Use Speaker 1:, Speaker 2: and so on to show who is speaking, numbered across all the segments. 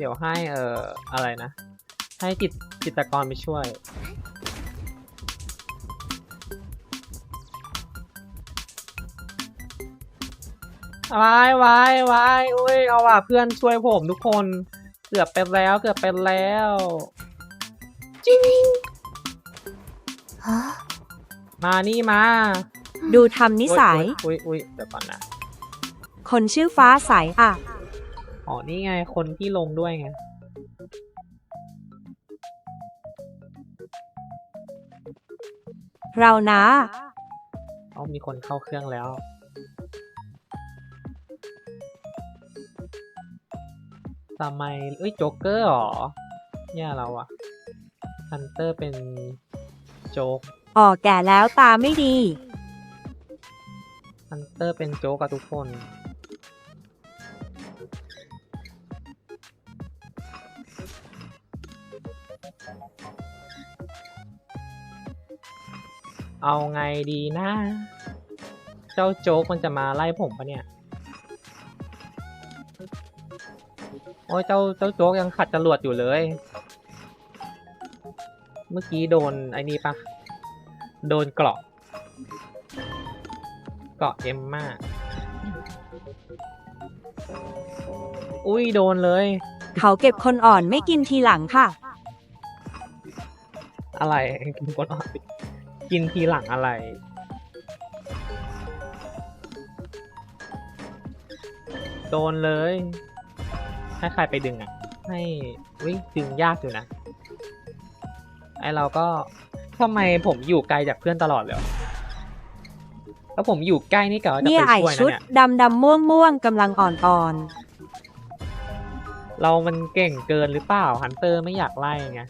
Speaker 1: เดี๋ยวให้เอ่ออะไรนะ ให้จิตจิตรกรไปช่วย วายวายวายอุ้ยเอาว่ะเพื่อนช่วยผมทุกคนเกือบเป็นแล้วเกือบเป็นแล้ว
Speaker 2: ฮะ
Speaker 1: มานี่มา
Speaker 3: ดูทำนิสัย
Speaker 1: อุ้ยอุ้ยอุ้ยเดี๋ยวก่อนนะ
Speaker 3: คนชื่อฟ้าใสอะ
Speaker 1: อ๋อ นี่ไง คนที่ลงด้วยไง
Speaker 3: เรานะ
Speaker 1: เอามีคนเข้าเครื่องแล้ว ทำไมเอ้ย โจ๊กเกอร์เหรอ เนี่ยเราอะฮันเตอร์เป็นโจ๊ก
Speaker 3: ออกแก่แล้วตาไม่ดี
Speaker 1: ฮันเตอร์เป็นโจ๊กกับทุกคน เอาไงดีนะ เจ้าโจ๊กมันจะมาไล่ผมปะเนี่ย โอ้ยเจ้าเจ้าโจ๊กยังขัดจรวดอยู่เลย เมื่อกี้โดนไอ้นี่ปะ โดนเกราะ เกาะเอ็มมากอุ้ยโดนเลย
Speaker 3: เขาเก็บคนอ่อนไม่กินทีหลังค่ะ
Speaker 1: อะไรกินก้นอ่อนดิ กินทีหลังอะไร โดนเลย ให้ใครไปดึงอะ ให้วิดึงยากอยู่นะ ไอเราก็ทำไมผมอยู่ไกลจากเพื่อนตลอดเลยวะแล้วผมอยู่ใกล้นี่กะว่าจะ
Speaker 3: เนี่ย
Speaker 1: ไป
Speaker 3: ไอ
Speaker 1: ช่วยนะ
Speaker 3: ชุด
Speaker 1: เนี่ย
Speaker 3: ดำดำม่วงม่วงกำลังอ่อนอ่อน
Speaker 1: เรามันเก่งเกินหรือเปล่าฮันเตอร์ไม่อยากไล่ไง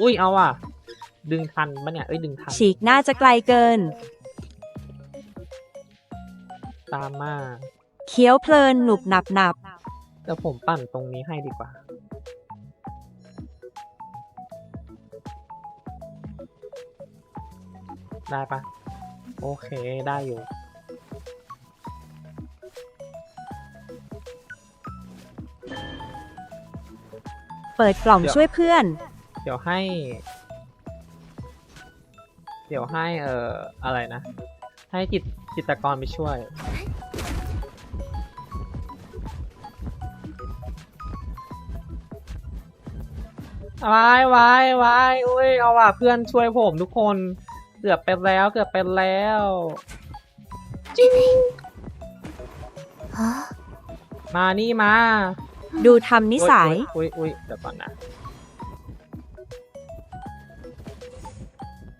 Speaker 1: อุ้ยเอาว่ะ ดึงทันปะเนี่ย เอ้ยดึงทัน
Speaker 3: ฉีกน่าจะไกลเกิน
Speaker 1: ตามมา
Speaker 3: เคี้ยวเพลินหนุบหนับหนับ
Speaker 1: เดี๋ยวผมปั่นตรงนี้ให้ดีกว่า ได้ปะโอเคได้อยู่
Speaker 3: เปิดกล่อง
Speaker 1: เดี๋ยว
Speaker 3: ช่วยเพื่อน
Speaker 1: เดี๋ยวให้ เดี๋ยวให้เอ่ออะไรนะ ให้จิตจิตรกรไปช่วย วายวายวายอุ้ยเอาว่ะเพื่อนช่วยผมทุกคน เกือบเป็นแล้วเกือบเป็นแล้ว
Speaker 2: ฮะ
Speaker 1: มานี่มา
Speaker 3: ดูทำนิสัย
Speaker 1: อุ้ยอุ้ยอุ้ยเดี๋ยวก่อนนะ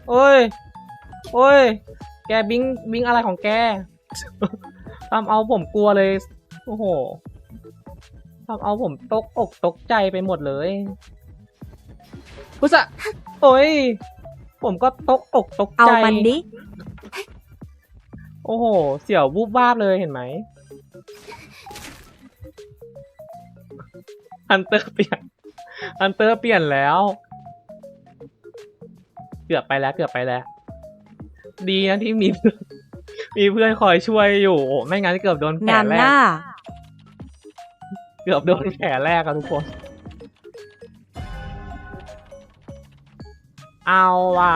Speaker 1: โอ้ย โอ้ย แกบิงบิงอะไรของแก ทำเอาผมกลัวเลย โอ้โห ทำเอาผมตกอกตกใจไปหมดเลยพุษะโอ้ย ผมก็ตกอกตก
Speaker 3: เอา
Speaker 1: ใจ
Speaker 3: มันดิ
Speaker 1: โอ้โห เสี่ยววูบวาบเลยเห็นไหมฮันเตอร์เปลี่ยนฮันเตอร์เปลี่ยนแล้ว เกือบไปแล้วเกือบไปแล้ว ดีนะที่มีมีเพื่อนคอยช่วยอยู่ ไม่งั้นเกือบโดนแผล
Speaker 3: งาม
Speaker 1: แร
Speaker 3: ห
Speaker 1: ก
Speaker 3: น้า
Speaker 1: เกือบโดนแผลแรกอะทุกคน เอาว่ะ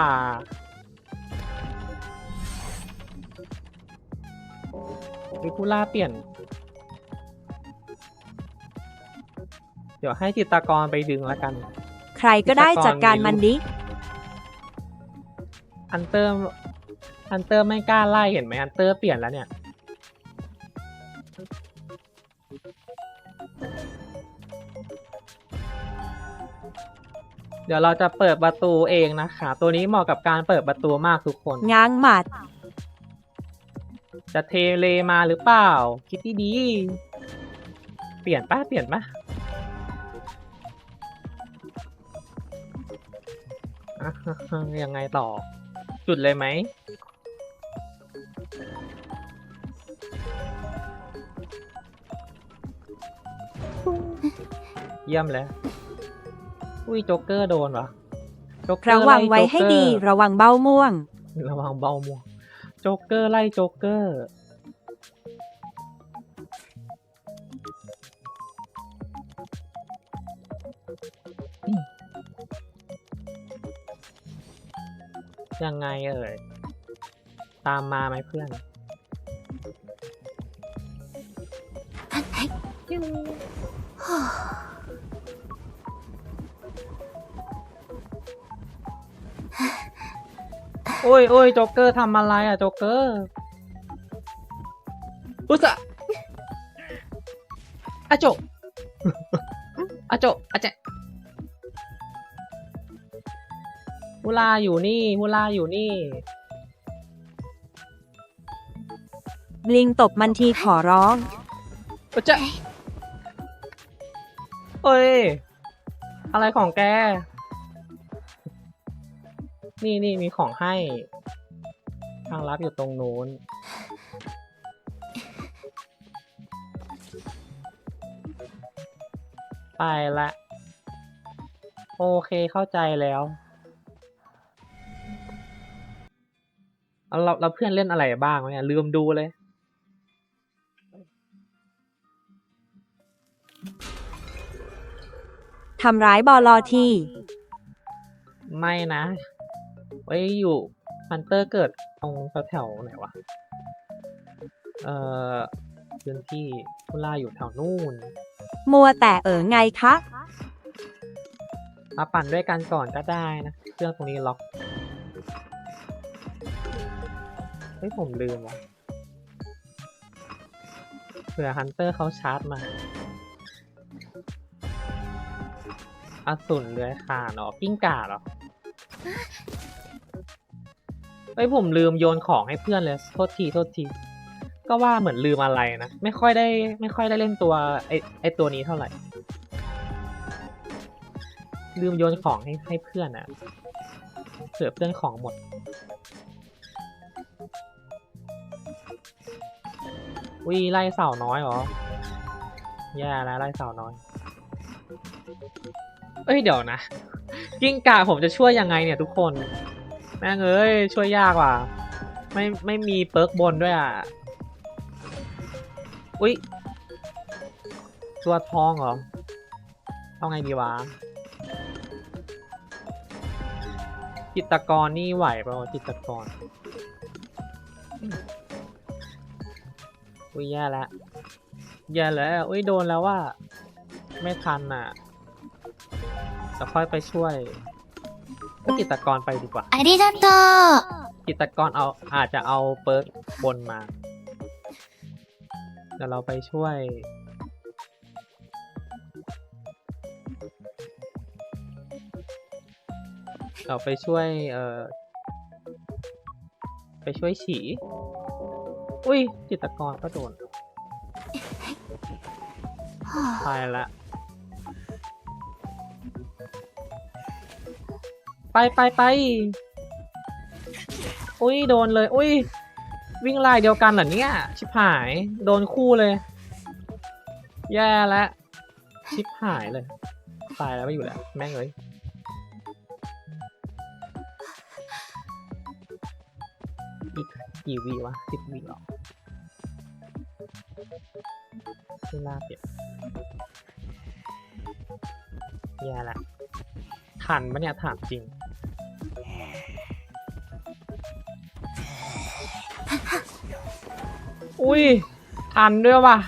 Speaker 1: วิคุล่าเปลี่ยน เดี๋ยวให้จิตรกรไปดึงแล้วกัน
Speaker 3: ใครก็ได้จัดการมันดิ
Speaker 1: อันเตอร์อันเตอร์ไม่กล้าไล่เห็นไหมอันเตอร์เปลี่ยนแล้วเนี่ย เดี๋ยวเราจะเปิดประตูเองนะคะ ตัวนี้เหมาะกับการเปิดประตูมากทุกคน
Speaker 3: ง้างหมัด
Speaker 1: จะเทเลมาหรือเปล่า คิดดีๆเปลี่ยนปะเปลี่ยนปะอะยังไงต่อ จุดเลยไหม เยี่ยมเลยอุ้ยโจ๊กเกอร์โดนวะโจ๊กเกอ
Speaker 3: ระ
Speaker 1: ร์
Speaker 3: วัง
Speaker 1: ล่
Speaker 3: ไว้ให้
Speaker 1: โจ๊กเกอร์
Speaker 3: ดี ระวังเบ้าม่วง
Speaker 1: ระวังเบาหมวกโจ๊กเกอร์ไล่โจ๊กเกอร์ ยังไงเอ่ย ตามมาไหมเพื่อนโอ้ยโอ้ยโจ๊กเกอร์ทำอะไรอะโจ๊กเกอร์อุสะอาโจอาโจอาเจ มูลาอยู่นี่มูลาอยู่นี่
Speaker 3: บลิงตบมันทีขอร้อง
Speaker 1: อาเจะเอ้ย อะไรของแก นี่นี่มีของให้ ทางลับอยู่ตรงนู้น ไปละ โอเคเข้าใจแล้ว เอาเราเราเพื่อนเล่นอะไรบ้างวะเนี่ยลืมดูเลย
Speaker 3: ทำร้ายบอลอที
Speaker 1: ไม่นะไว้อยู่ฮันเตอร์เกิดตรงแถวๆไหนวะ เอ่อพื้นที่คุล่าอยู่แถวนู่น
Speaker 3: มัวแต่เอ๋อไงคะ
Speaker 1: มาปั่นด้วยกันก่อนก็ได้นะ เครื่องตรงนี้ล็อก ฮ้ยผมลืมว่ะเผื่อฮันเตอร์เขาชาร์จมาอสูรเลื้อยคลานเหรอปิ้งก่าเหรอเฮ้ยผมลืมโยนของให้เพื่อนเลย โทษที โทษที ก็ว่าเหมือนลืมอะไรนะ ไม่ค่อยได้ ไม่ค่อยได้เล่นตัวไอไอตัวนี้เท่าไหร่ ลืมโยนของให้ให้เพื่อนอะเผื่อเพื่อนของหมด วิไล่เสาน้อยเหรอแย่แล้วไล่เสาน้อย เอ้ยเดี๋ยวนะ กิ้งก่าผมจะช่วยยังไงเนี่ยทุกคน แม่งเอ้ยช่วยยากว่ะ ไม่ไม่มีเปิร์กบนด้วยอะ อุ้ยตัวทองเหรอเอาไงดีวะจิตกรนี่ไหวป่ะจิตกร อุ้ยแย่แล้วแย่แล้วอุ้ยโดนแล้วว่า ไม่ทันอ่ะจะค่อยไปช่วยก็จิตรกรไปดีกว่า
Speaker 2: ありがとう
Speaker 1: จิตรกรเอาอาจจะเอาเปิร์กบนมา เดี๋ยวเราไปช่วย เราไปช่วย เอ่อ ไปช่วยฉี อุ้ย จิตรกรก็โดน
Speaker 2: はあ
Speaker 1: ตายละ ไปไปไปอุ้ย โดนเลย อุ้ย วิ่งไล่เดียวกันเหรอเนี่ย ชิบหาย โดนคู่เลย แย่แล้ว ชิบหายเลย ตายแล้วไม่อยู่แล้ว แม่งเลย กี่วีวะสิบวีหรอเวลาเปลี่ยนแย่ละทันปะเนี่ยถามจริง อุ้ย ทันด้วยว่ะ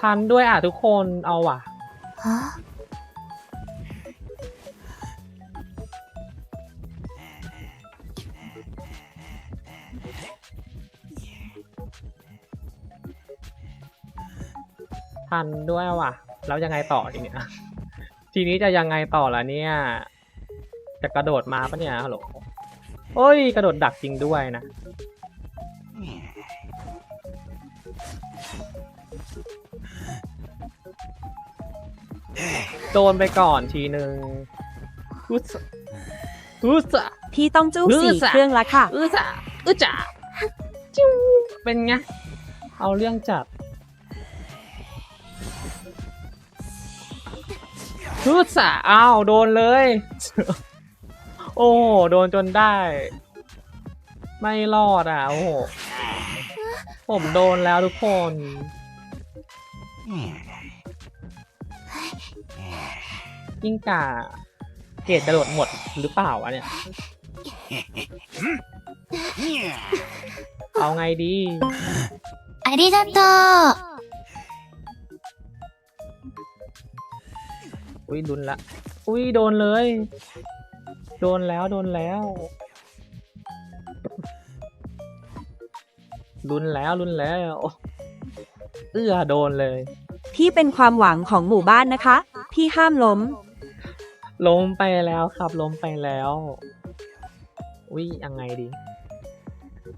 Speaker 1: ทันด้วยอะทุกคนเอาว่ะ ทันด้วยว่ะ แล้วยังไงต่อทีเนี้ยทีนี้จะยังไงต่อล่ะเนี่ย จะกระโดดมาปะเนี่ยฮัลโหลโอ้ย กระโดดดักจริงด้วยนะ โดนไปก่อนทีหนึ่งอุสอุส
Speaker 3: พี่ต้องจู้
Speaker 1: เออ
Speaker 3: สี่
Speaker 1: จ้ะ
Speaker 3: เครื่องละค่ะ
Speaker 1: อุสอุจ่าจิ้วเป็นไง เอาเรื่องจัด อุสอ้าวโดนเลย โอ้โหโดนจนได้ ไม่รอดอ่ะ โอ้โห ผมโดนแล้วทุกคน ยิ่งกาเกรดกระโดดหมดหรือเปล่าวะเนี่ย เอาไงดี
Speaker 2: ありがとう。
Speaker 1: อุ้ยลุนละ อุ้ยโดนเลย โดนแล้วโดนแล้วลุนแล้วลุนแล้วเอื้อโดนเลย
Speaker 3: พี่เป็นความหวังของหมู่บ้านนะคะ พี่ห้ามล้ม
Speaker 1: ล้มไปแล้วครับ ล้มไปแล้วอุ้ยยังไงดี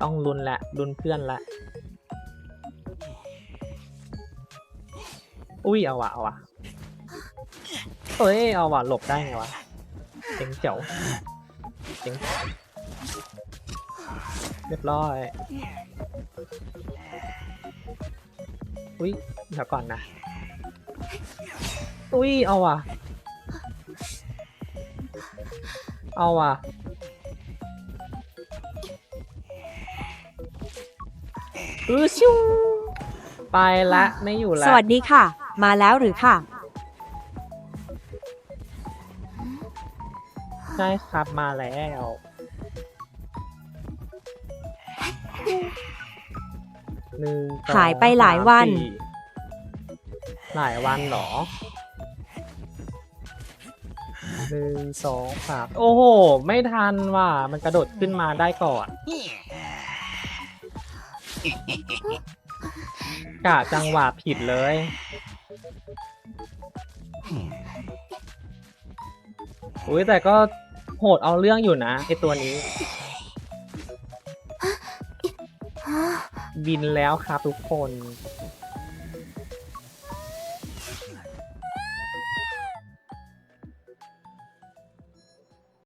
Speaker 1: ต้องลุนละลุนเพื่อนละอุ้ยเอาวะเอาวะ เอ้ย เอาว่ะหลบได้ไงวะเจ๋งเจ๋วเจ๋งเรียบร้อย อุ้ยเดี๋ยวก่อนนะ อุ้ย เอาว่ะ เอาว่ะอือชิวไปละ ไม่อยู่ละ
Speaker 3: วัสดีค่ะ มาแล้วหรือค่ะ
Speaker 1: ใช่ครับมาแล้ว หนึ่งสอง
Speaker 3: หายไปหลายวัน
Speaker 1: สมสี่หลายวันเหรอ หนึ่งสองสามโอ้โห ไม่ทันว่ะ มันกระโดดขึ้นมาได้ก่อน กะจังหวะผิดเลย อุ้ยแต่ก็ โหดเอาเรื่องอยู่นะไอตัวนี้ บินแล้วครับทุกคน